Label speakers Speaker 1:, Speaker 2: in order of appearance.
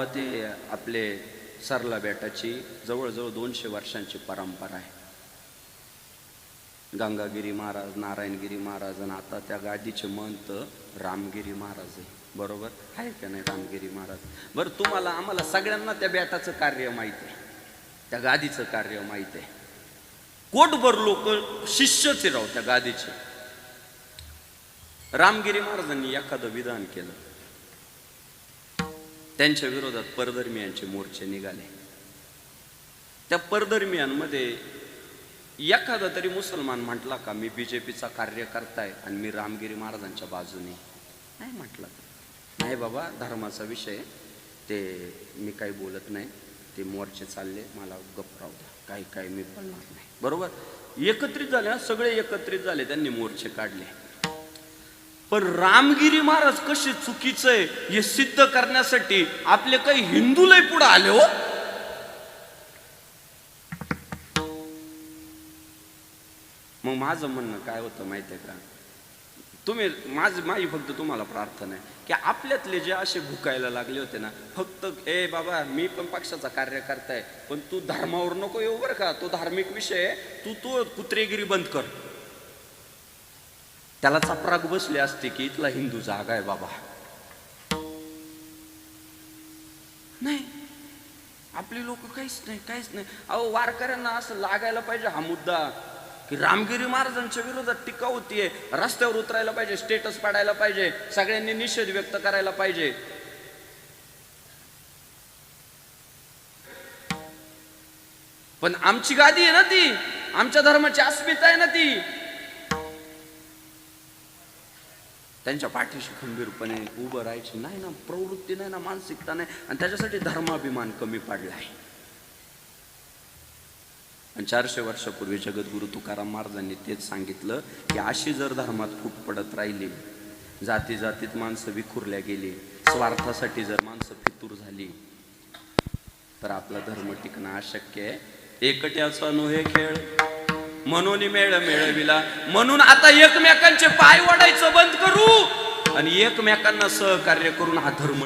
Speaker 1: बाबा ते आपले सरला बेटाची जवळजवळ दोनशे वर्षांची परंपरा आहे. गंगागिरी महाराज नारायणगिरी महाराज आणि आता त्या गादीचे महंत रामगिरी महाराज आहे. बरोबर? आहे का नाही रामगिरी महाराज? बरं तुम्हाला आम्हाला सगळ्यांना त्या बेटाचं कार्य माहीत आहे. त्या गादीचं कार्य माहीत आहे. कोटभर लोक शिष्यच राहू राव त्या गादीचे. रामगिरी महाराजांनी एखादं विधान केलं. त्यांच्या विरोधात परधर्मियांचे मोर्चे निघाले. त्या परधर्मियांमध्ये एखादा तरी मुसलमान म्हटला का मी बीजेपीचा कार्यकर्ता आणि मी रामगिरी महाराजांच्या बाजूने. नाही म्हटलं. नाही बाबा धर्माचा विषय ते मी काही बोलत नाही. ते मोर्चे चालले. मला गप्प राहू द्या. काही काही मी बोलणार नाही. बरोबर? एकत्रित झाले सगळे एकत्रित झाले. त्यांनी मोर्चे काढले. पण रामगिरी महाराज कसे चुकीचं आहे हे सिद्ध करण्यासाठी आपले काही हिंदू लय पुढे आले हो. मग माझं म्हणणं काय होतं माहिती आहे का? तुम्ही माझ माझी फक्त तुम्हाला प्रार्थना आहे की आपल्यातले जे असे भुकायला लागले होते ना फक्त ए बाबा मी पण पक्षाचा कार्यकर्ता आहे पण तू धर्मावर नको येऊ बरं का तो धार्मिक विषय आहे तू तो कुत्रेगिरी बंद कर. त्याला चपराक बसली असते की इथला हिंदू जागा आहे बाबा. नाही आपली लोक काहीच नाही काहीच नाही. अहो वारकऱ्यांना असं लागायला पाहिजे हा मुद्दा की रामगिरी महाराजांच्या विरोधात टीका होतीये. रस्त्यावर उतरायला पाहिजे स्टेटस पाडायला पाहिजे सगळ्यांनी निषेध व्यक्त करायला पाहिजे. पण आमची गादी आहे ना ती? आमच्या धर्माची अस्मिता आहे ना ती? त्यांच्या पाठीशी खंबीरपणे उभं राहायची नाही ना प्रवृत्ती नाही ना मानसिकता नाही. आणि त्याच्यासाठी धर्माभिमान कमी पडला आहे. आणि चारशे वर्षापूर्वी जगद्गुरु तुकाराम महाराजांनी तेच सांगितलं की अशी जर धर्मात फूट पडत राहिली जाती जातीत माणसं विखुरल्या गेली स्वार्थासाठी जर माणसं फितूर झाली तर आपला धर्म टिकणं अशक्य आहे. एकट्याचा नोहे खेळ म्हणून मेळ मेळविला म्हणून आता एकमेकांचे पाय वडायचं बंद आणि एकमेकांना सहकार्य करून हा धर्म